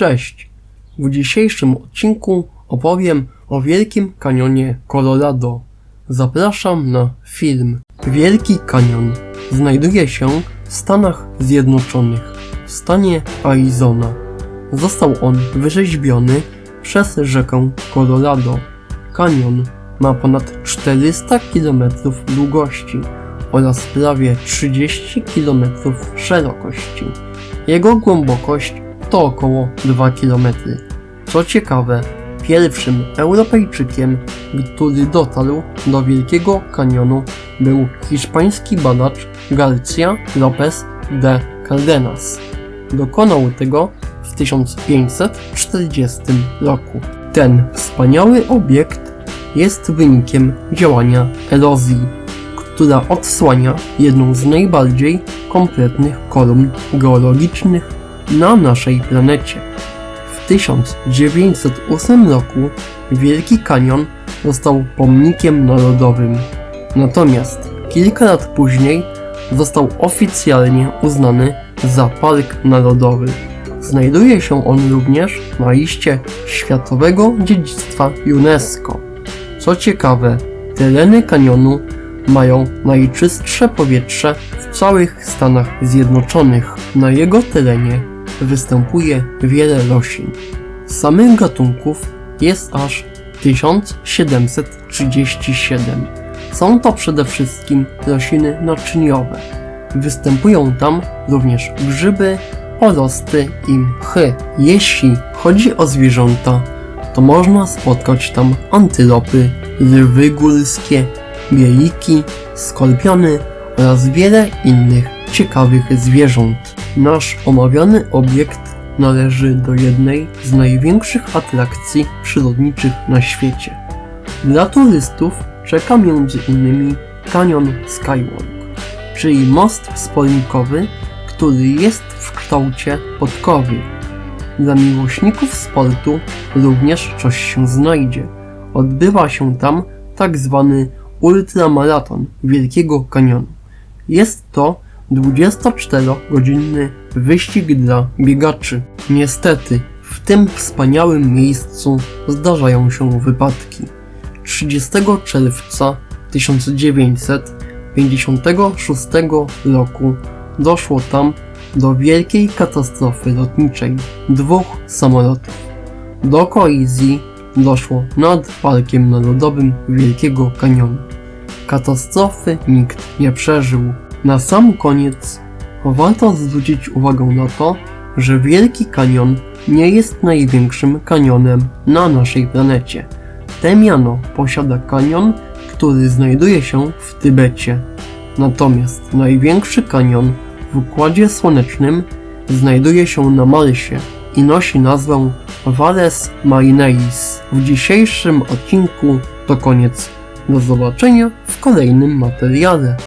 Cześć! W dzisiejszym odcinku opowiem o Wielkim Kanionie Colorado. Zapraszam na film. Wielki Kanion znajduje się w Stanach Zjednoczonych, w stanie Arizona. Został on wyrzeźbiony przez rzekę Colorado. Kanion ma ponad 400 km długości oraz prawie 30 km szerokości. Jego głębokość to około 2 km. Co ciekawe, pierwszym Europejczykiem, który dotarł do Wielkiego Kanionu był hiszpański badacz García López de Cárdenas. Dokonał tego w 1540 roku. Ten wspaniały obiekt jest wynikiem działania erozji, która odsłania jedną z najbardziej kompletnych kolumn geologicznych na naszej planecie. W 1908 roku Wielki Kanion został pomnikiem narodowym. Natomiast kilka lat później został oficjalnie uznany za Park Narodowy. Znajduje się on również na liście Światowego Dziedzictwa UNESCO. Co ciekawe, tereny kanionu mają najczystsze powietrze w całych Stanach Zjednoczonych. Na jego terenie występuje wiele roślin. Samych gatunków jest aż 1737. Są to przede wszystkim rośliny naczyniowe. Występują tam również grzyby, porosty i mchy. Jeśli chodzi o zwierzęta, to można spotkać tam antylopy, lwy górskie, bieliki, skorpiony oraz wiele innych ciekawych zwierząt. Nasz omawiany obiekt należy do jednej z największych atrakcji przyrodniczych na świecie. Dla turystów czeka m.in. kanion Skywalk, czyli most wspólnikowy, który jest w kształcie podkowy. Dla miłośników sportu również coś się znajdzie. Odbywa się tam tak zwany ultramaraton Wielkiego Kanionu. Jest to 24-godzinny wyścig dla biegaczy. Niestety, w tym wspaniałym miejscu zdarzają się wypadki. 30 czerwca 1956 roku doszło tam do wielkiej katastrofy lotniczej dwóch samolotów. Do kolizji doszło nad Parkiem Narodowym Wielkiego Kanionu. Katastrofy nikt nie przeżył. Na sam koniec warto zwrócić uwagę na to, że Wielki Kanion nie jest największym kanionem na naszej planecie. Te miano posiada kanion, który znajduje się w Tybecie. Natomiast największy kanion w Układzie Słonecznym znajduje się na Marsie i nosi nazwę Valles Marineris. W dzisiejszym odcinku to koniec. Do zobaczenia w kolejnym materiale.